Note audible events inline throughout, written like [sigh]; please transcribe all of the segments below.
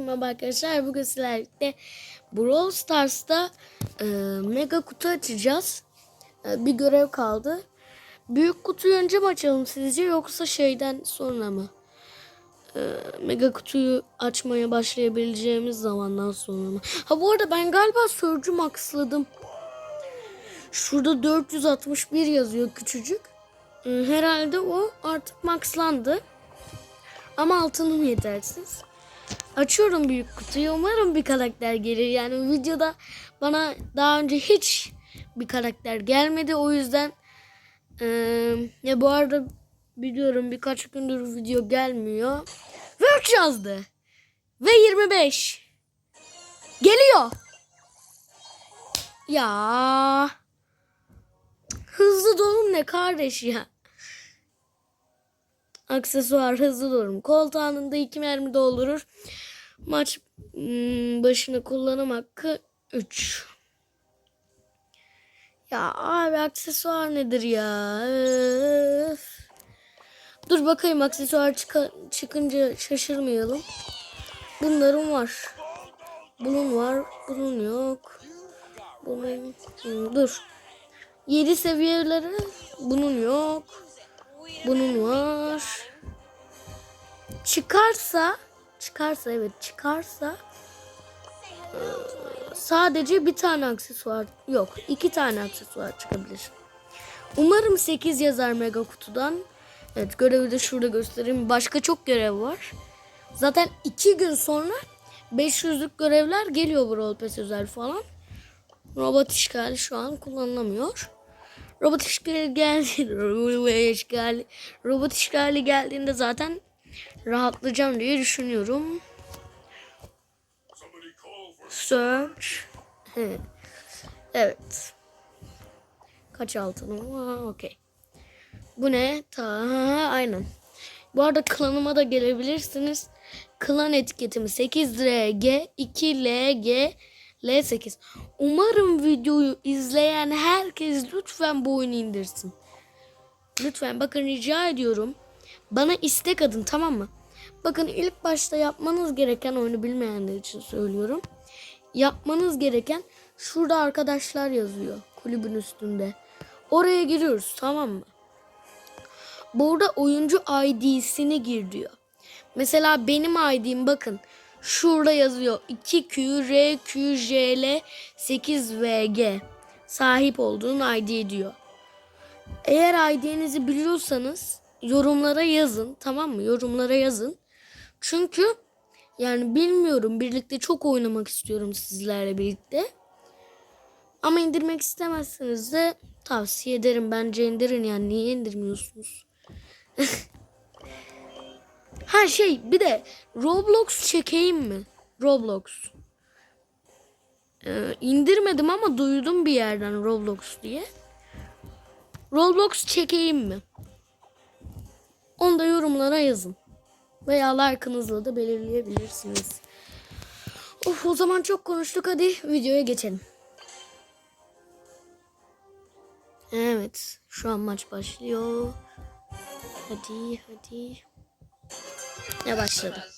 Merhaba arkadaşlar bugün sizlerle birlikte Brawl Stars'ta e, mega kutu açacağız. E, bir görev kaldı. Büyük kutuyu önce mi açalım sizce yoksa şeyden sonra mı? E, mega kutuyu açmaya başlayabileceğimiz zamandan sonra mı? Ha bu arada ben galiba Surge'ü maxladım. Şurada 461 yazıyor küçücük. E, herhalde o artık maxlandı. Ama altınım yetersiz. Açıyorum büyük kutuyu. Umarım bir karakter gelir. Yani videoda bana daha önce hiç bir karakter gelmedi. O yüzden eee, ya bu arada biliyorum birkaç gündür video gelmiyor. Ve 3 yazdı. Ve 25. Geliyor. Ya. Hızlı dolum ne kardeş ya. Aksesuar hızlı durum. Kolt anında iki mermi doldurur. Maç hmm, başını kullanım hakkı 3. Ya abi aksesuar nedir ya? Dur bakayım aksesuar çıka- çıkınca şaşırmayalım. Bunların var. Bunun var. Bunun yok. Bunun Hmm, dur. 7 seviyeleri bunun yok. Bunun var. Çıkarsa, çıkarsa evet çıkarsa sadece bir tane aksesuar yok. iki tane aksesuar çıkabilir. Umarım 8 yazar mega kutudan. Evet görevi de şurada göstereyim. Başka çok görev var. Zaten iki gün sonra 500'lük görevler geliyor bu Roll özel falan. Robot işgali şu an kullanılamıyor. Robot işgali geldi. [laughs] Robot işgali, geldiğinde zaten rahatlayacağım diye düşünüyorum. Search. Evet. Kaç altınım var? Okey. Bu ne? Ta aynen. Bu arada klanıma da gelebilirsiniz. Klan etiketimi 8RG 2LG L8. Umarım videoyu izleyen herkes lütfen bu oyunu indirsin. Lütfen bakın rica ediyorum. Bana istek adın tamam mı? Bakın ilk başta yapmanız gereken oyunu bilmeyenler için söylüyorum. Yapmanız gereken şurada arkadaşlar yazıyor kulübün üstünde. Oraya giriyoruz tamam mı? Burada oyuncu ID'sini gir diyor. Mesela benim ID'm bakın şurada yazıyor 2QRQJL8VG sahip olduğun ID diyor. Eğer ID'nizi biliyorsanız yorumlara yazın tamam mı? Yorumlara yazın. Çünkü yani bilmiyorum birlikte çok oynamak istiyorum sizlerle birlikte. Ama indirmek istemezseniz de tavsiye ederim. Bence indirin yani niye indirmiyorsunuz? [laughs] Ha şey bir de Roblox çekeyim mi? Roblox. Ee, indirmedim ama duydum bir yerden Roblox diye. Roblox çekeyim mi? Onu da yorumlara yazın. Veya like'ınızla da belirleyebilirsiniz. Of o zaman çok konuştuk hadi videoya geçelim. Evet şu an maç başlıyor. Hadi hadi. Ne başladı?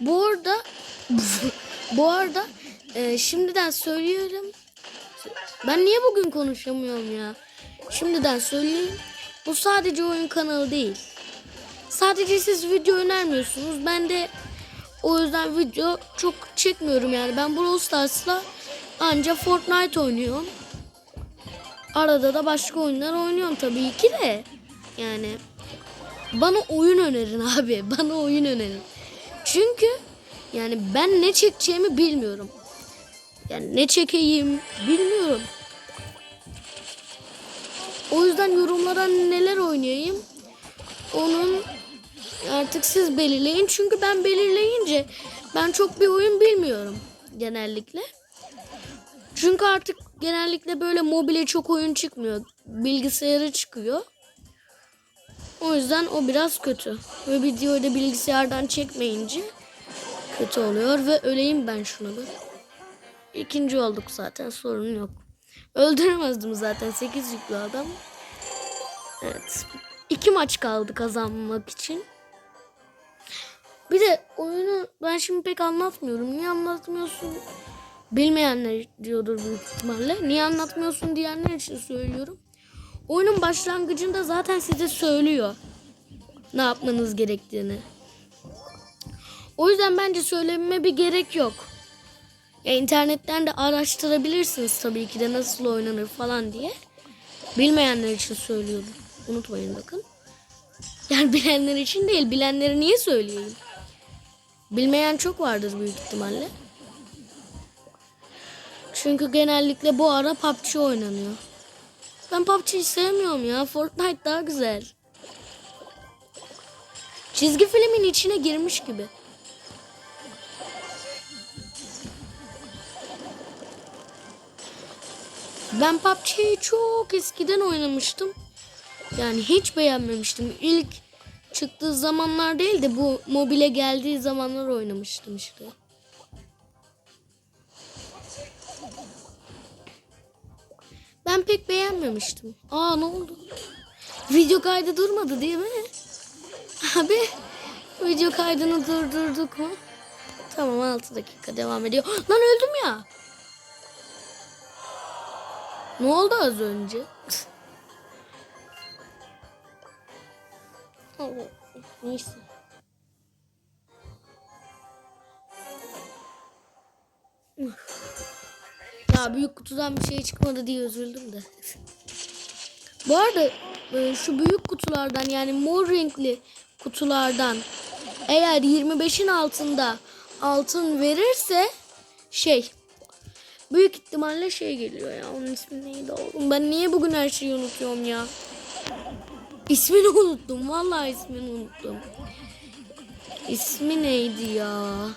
Bu arada [laughs] bu arada e, şimdiden söylüyorum. Ben niye bugün konuşamıyorum ya? Şimdiden söyleyeyim. Bu sadece oyun kanalı değil. Sadece siz video önermiyorsunuz. Ben de o yüzden video çok çekmiyorum yani. Ben Brawl Stars'la anca Fortnite oynuyorum. Arada da başka oyunlar oynuyorum tabii ki de. Yani bana oyun önerin [laughs] abi. Bana oyun önerin. Çünkü yani ben ne çekeceğimi bilmiyorum. Yani ne çekeyim bilmiyorum. O yüzden yorumlara neler oynayayım onun artık siz belirleyin. Çünkü ben belirleyince ben çok bir oyun bilmiyorum genellikle. Çünkü artık genellikle böyle mobile çok oyun çıkmıyor. Bilgisayara çıkıyor. O yüzden o biraz kötü. Ve videoyu da bilgisayardan çekmeyince kötü oluyor ve öleyim ben şuna da. İkinci olduk zaten sorun yok. Öldüremezdim zaten 8 yüklü adam. Evet. iki maç kaldı kazanmak için. Bir de oyunu ben şimdi pek anlatmıyorum. Niye anlatmıyorsun? Bilmeyenler diyordur büyük ihtimalle. Niye anlatmıyorsun diyenler için söylüyorum. Oyunun başlangıcında zaten size söylüyor ne yapmanız gerektiğini. O yüzden bence söylememe bir gerek yok. Ya internetten de araştırabilirsiniz tabii ki de nasıl oynanır falan diye. Bilmeyenler için söylüyorum. Unutmayın bakın. Yani bilenler için değil. Bilenleri niye söyleyeyim? Bilmeyen çok vardır büyük ihtimalle. Çünkü genellikle bu ara PUBG oynanıyor. Ben PUBG'yi sevmiyorum ya. Fortnite daha güzel. Çizgi filmin içine girmiş gibi. Ben PUBG'yi çok eskiden oynamıştım. Yani hiç beğenmemiştim. İlk çıktığı zamanlar değil de bu mobile geldiği zamanlar oynamıştım işte. Ben pek beğenmemiştim. Aa ne oldu? Video kaydı durmadı değil mi? Abi video kaydını durdurduk mu? Tamam 6 dakika devam ediyor. Lan öldüm ya. Ne oldu az önce? [laughs] Neyse. Ya büyük kutudan bir şey çıkmadı diye üzüldüm de. Bu arada e, şu büyük kutulardan yani mor renkli kutulardan eğer 25'in altında altın verirse şey büyük ihtimalle şey geliyor ya. Onun ismi neydi oğlum? Ben niye bugün her şeyi unutuyorum ya? İsmini unuttum. Vallahi ismini unuttum. İsmi neydi ya?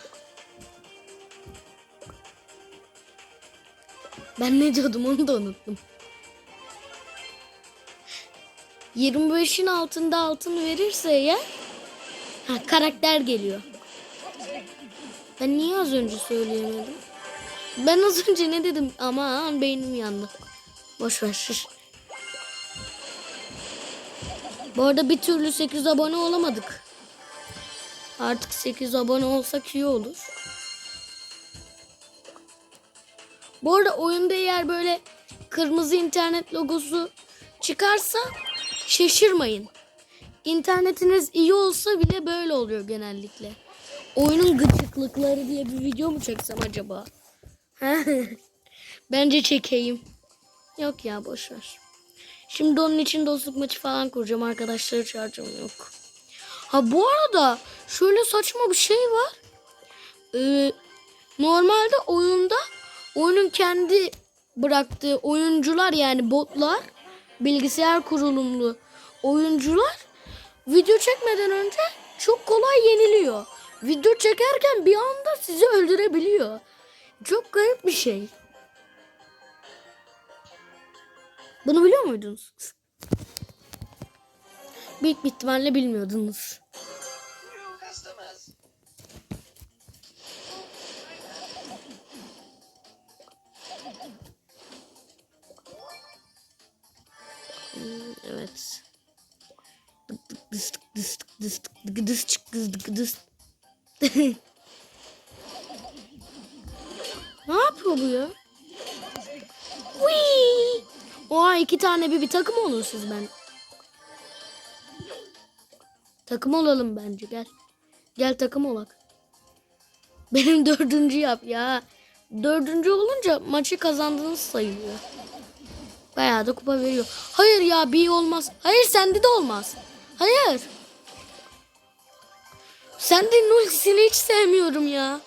Ben ne diyordum onu da unuttum. 25'in altında altın verirse eğer ha, karakter geliyor. Ben niye az önce söyleyemedim? Ben az önce ne dedim? Aman beynim yandı. Boş ver. Bu arada bir türlü 8 abone olamadık. Artık 8 abone olsak iyi olur. Bu arada oyunda eğer böyle kırmızı internet logosu çıkarsa şaşırmayın. İnternetiniz iyi olsa bile böyle oluyor genellikle. Oyunun gıcıklıkları diye bir video mu çeksem acaba? [laughs] Bence çekeyim. Yok ya boş ver. Şimdi onun için dostluk maçı falan kuracağım. Arkadaşları çağıracağım yok. Ha bu arada şöyle saçma bir şey var. Ee, normalde oyunda oyunun kendi bıraktığı oyuncular yani botlar bilgisayar kurulumlu oyuncular video çekmeden önce çok kolay yeniliyor. Video çekerken bir anda sizi öldürebiliyor. Çok garip bir şey. Bunu biliyor muydunuz? Büyük bir ihtimalle bilmiyordunuz. Evet. Ne yapıyor bu ya? Whee! Oha iki tane bir, bir takım olun siz ben. Takım olalım bence gel. Gel takım olak. Benim [laughs] dördüncü yap ya. Dördüncü olunca maçı kazandığınız sayılıyor. Bayağı da kupa veriyor. Hayır ya bir olmaz. Hayır sende de olmaz. Hayır. Sende ultisini hiç sevmiyorum ya.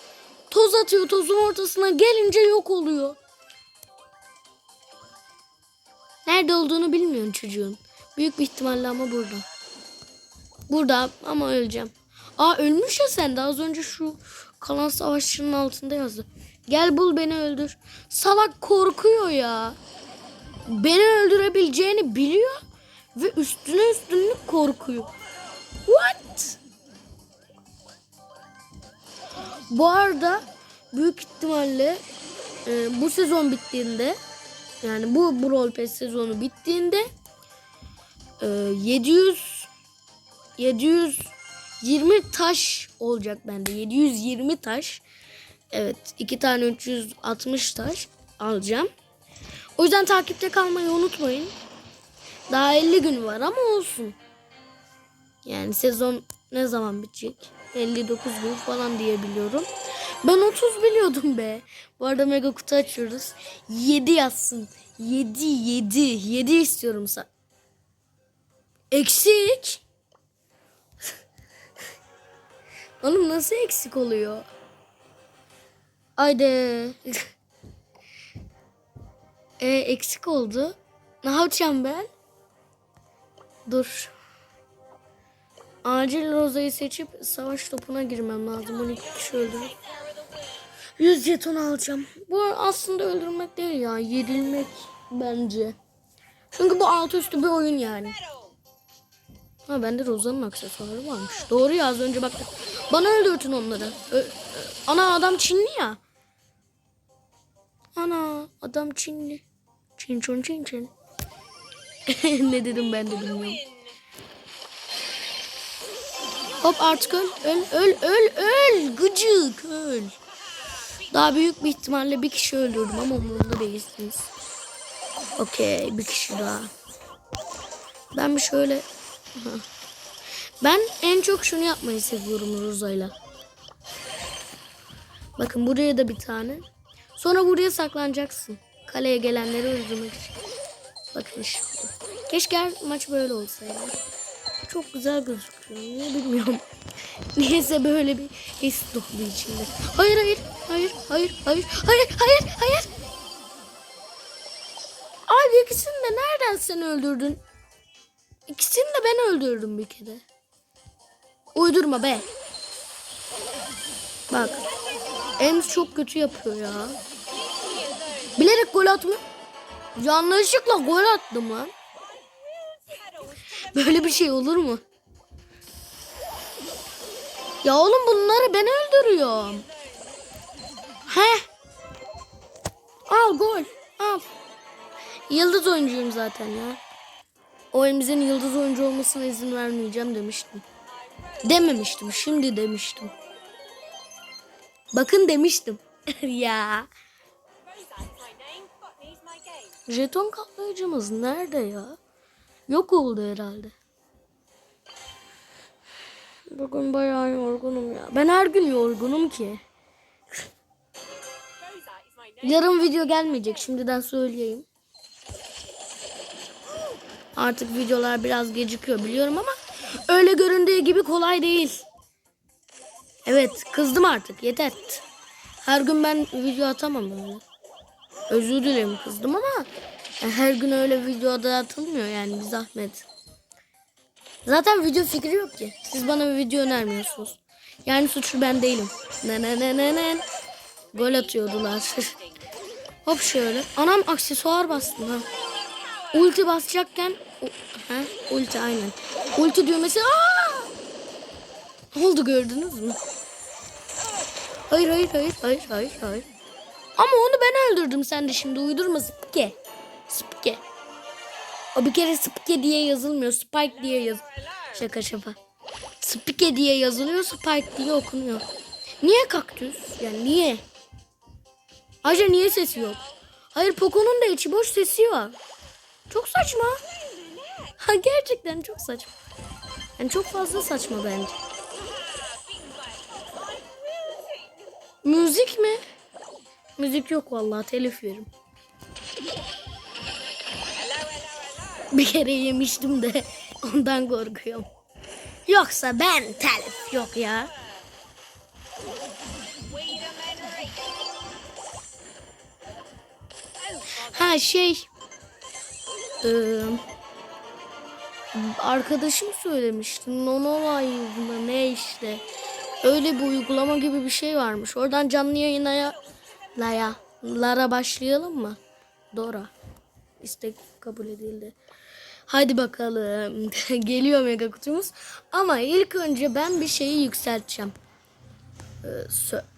Toz atıyor tozun ortasına gelince yok oluyor. Nerede olduğunu bilmiyorum çocuğun. Büyük bir ihtimalle ama burada. Burada ama öleceğim. Aa ölmüş ya sen de az önce şu kalan savaşçının altında yazdı. Gel bul beni öldür. Salak korkuyor ya. Beni öldürebileceğini biliyor ve üstüne üstüne korkuyor. What? Bu arada büyük ihtimalle e, bu sezon bittiğinde yani bu Brawl Pass sezonu bittiğinde e, 700 720 taş olacak bende. 720 taş. Evet. iki tane 360 taş alacağım. O yüzden takipte kalmayı unutmayın. Daha 50 gün var ama olsun. Yani sezon ne zaman bitecek? 59 gün falan diye biliyorum. Ben 30 biliyordum be. Bu arada mega kutu açıyoruz. 7 yazsın. 7 7 7 istiyorum sa. Eksik. [laughs] Oğlum nasıl eksik oluyor? Haydi. [laughs] e, eksik oldu. Ne yapacağım ben? Dur. Acil Roza'yı seçip savaş topuna girmem lazım. 12 kişi öldürüp. 100 jeton alacağım. Bu aslında öldürmek değil ya. Yenilmek bence. Çünkü bu alt üstü bir oyun yani. Ha bende Roza'nın aksesuarı varmış. Doğru ya az önce baktık. Bana öldürtün onları. Ö- Ana adam Çinli ya. Ana adam Çinli. Çin çon çin çin. [laughs] ne dedim ben de bilmiyorum. Hop artık öl. Öl öl öl öl. Gıcık öl. Daha büyük bir ihtimalle bir kişi öldürdüm ama umurumda değilsiniz. Okey bir kişi daha. Ben bir şöyle... [laughs] Ben en çok şunu yapmayı seviyorum Roza'yla. Bakın buraya da bir tane. Sonra buraya saklanacaksın. Kaleye gelenleri öldürmek için. Bakın şimdi. Keşke her maç böyle olsaydı. Çok güzel gözüküyor. Niye bilmiyorum. [laughs] Niyeyse böyle bir his doğdu içinde. Hayır hayır. Hayır hayır hayır. Hayır hayır hayır. Abi ikisini de nereden sen öldürdün? İkisini de ben öldürdüm bir kere. Uydurma be. Bak. Ems çok kötü yapıyor ya. Bilerek gol atmıyor. Yanlışlıkla gol attım lan. Böyle bir şey olur mu? Ya oğlum bunları ben öldürüyorum. He? Al gol. Al. Yıldız oyuncuyum zaten ya. O elimizin yıldız oyuncu olmasına izin vermeyeceğim demiştim. Dememiştim. Şimdi demiştim. Bakın demiştim. [laughs] ya. Jeton kaplayıcımız nerede ya? Yok oldu herhalde. Bugün bayağı yorgunum ya. Ben her gün yorgunum ki. Yarın video gelmeyecek şimdiden söyleyeyim. Artık videolar biraz gecikiyor biliyorum ama öyle göründüğü gibi kolay değil. Evet kızdım artık yeter. Her gün ben video atamam böyle. Özür dilerim kızdım ama her gün öyle videoda atılmıyor yani bir zahmet. Zaten video fikri yok ki. Siz bana bir video önermiyorsunuz. Yani suçlu ben değilim. Ne ne ne ne ne. Gol atıyordular. [laughs] Hop şöyle. Anam aksesuar bastım ha. Ulti basacakken ha, ulti aynen. Ulti düğmesi aa! Ne oldu gördünüz mü? Hayır hayır hayır hayır hayır hayır. Ama onu ben öldürdüm sen de şimdi uydurma Spike. Spike. O bir kere Spike diye yazılmıyor. Spike diye yaz. Şaka şaka. Spike diye yazılıyor. Spike diye okunuyor. Niye kaktüs? Yani niye? Ayrıca niye sesi yok? Hayır Poco'nun da içi boş sesi var. Çok saçma. Ha gerçekten çok saçma. Yani çok fazla saçma bence. Müzik mi? Müzik yok vallahi telif yerim. Bir kere yemiştim de ondan korkuyorum. Yoksa ben telif yok ya. Ha şey eee, arkadaşım söylemişti. Nonolive mı ne işte. Öyle bir uygulama gibi bir şey varmış. Oradan canlı yayına ya, laya, lara başlayalım mı? Dora. İstek kabul edildi. Hadi bakalım. [laughs] Geliyor mega kutumuz. Ama ilk önce ben bir şeyi yükselteceğim. Ee,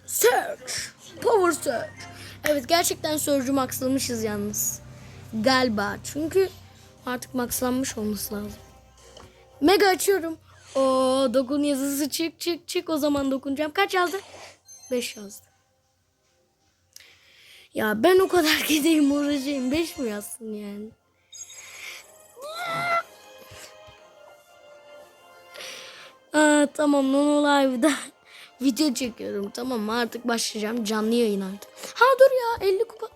search. Power search. Evet gerçekten Surge'ü maxlamışız yalnız. Galiba. Çünkü artık maxlanmış olması lazım. Mega açıyorum. O dokun yazısı çık çık çık o zaman dokunacağım. Kaç yazdı? 5 yazdı. Ya ben o kadar [laughs] gideyim uğraşayım. 5 mi yazsın yani? Aa, tamam Nono Live'da [laughs] video çekiyorum. Tamam mı? Artık başlayacağım. Canlı yayın artık. Ha dur ya 50 kupa.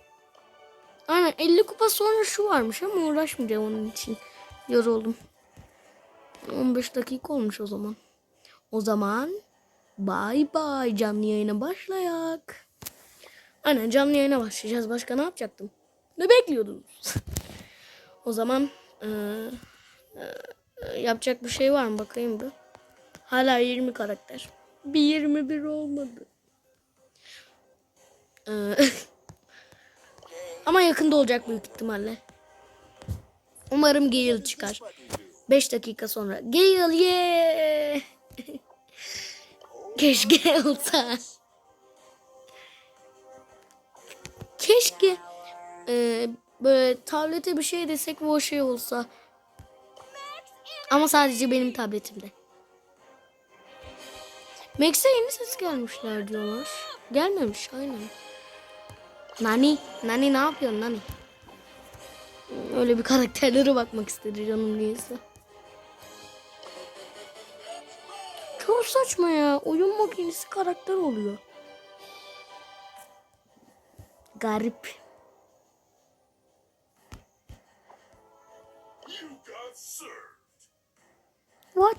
Aynen 50 kupa sonra şu varmış ama uğraşmayacağım onun için. Yoruldum. 15 dakika olmuş o zaman. O zaman bay bay canlı yayına başlayak. Aynen canlı yayına başlayacağız. Başka ne yapacaktım? Ne bekliyordunuz? [laughs] o zaman eee, eee, yapacak bir şey var mı bakayım bir. Hala 20 karakter. Bir 21 olmadı. Eee, [laughs] ama yakında olacak büyük ihtimalle. Umarım Gale çıkar. 5 dakika sonra. Gale ye. [laughs] Keşke olsa. Keşke e, böyle tablete bir şey desek ve o şey olsa. Ama sadece benim tabletimde. Max'e yeni ses gelmişler diyorlar. Gelmemiş aynen. Nani, Nani ne yapıyorsun Nani? Öyle bir karakterlere bakmak istedi canım niyeyse. Çok saçma ya. Oyun makinesi karakter oluyor. Garip. You got served. What?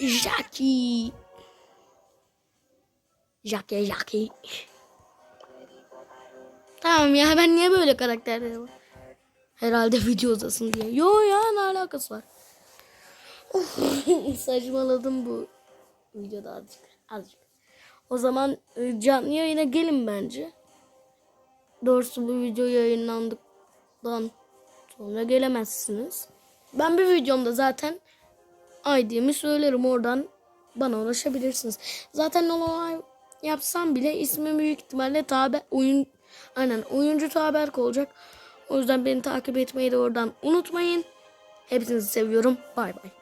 Jackie. Jackie, Jackie. Tamam ya ben niye böyle karakterler var? Herhalde video uzasın diye. Yo ya ne alakası var? Of, [laughs] Saçmaladım bu videoda azıcık. azıcık. O zaman e, canlı yayına gelin bence. Doğrusu bu video yayınlandıktan sonra gelemezsiniz. Ben bir videomda zaten ID'mi söylerim oradan bana ulaşabilirsiniz. Zaten online yapsam bile ismim büyük ihtimalle tabi oyun aynen oyuncu Taberk olacak. O yüzden beni takip etmeyi de oradan unutmayın. Hepinizi seviyorum. Bay bay.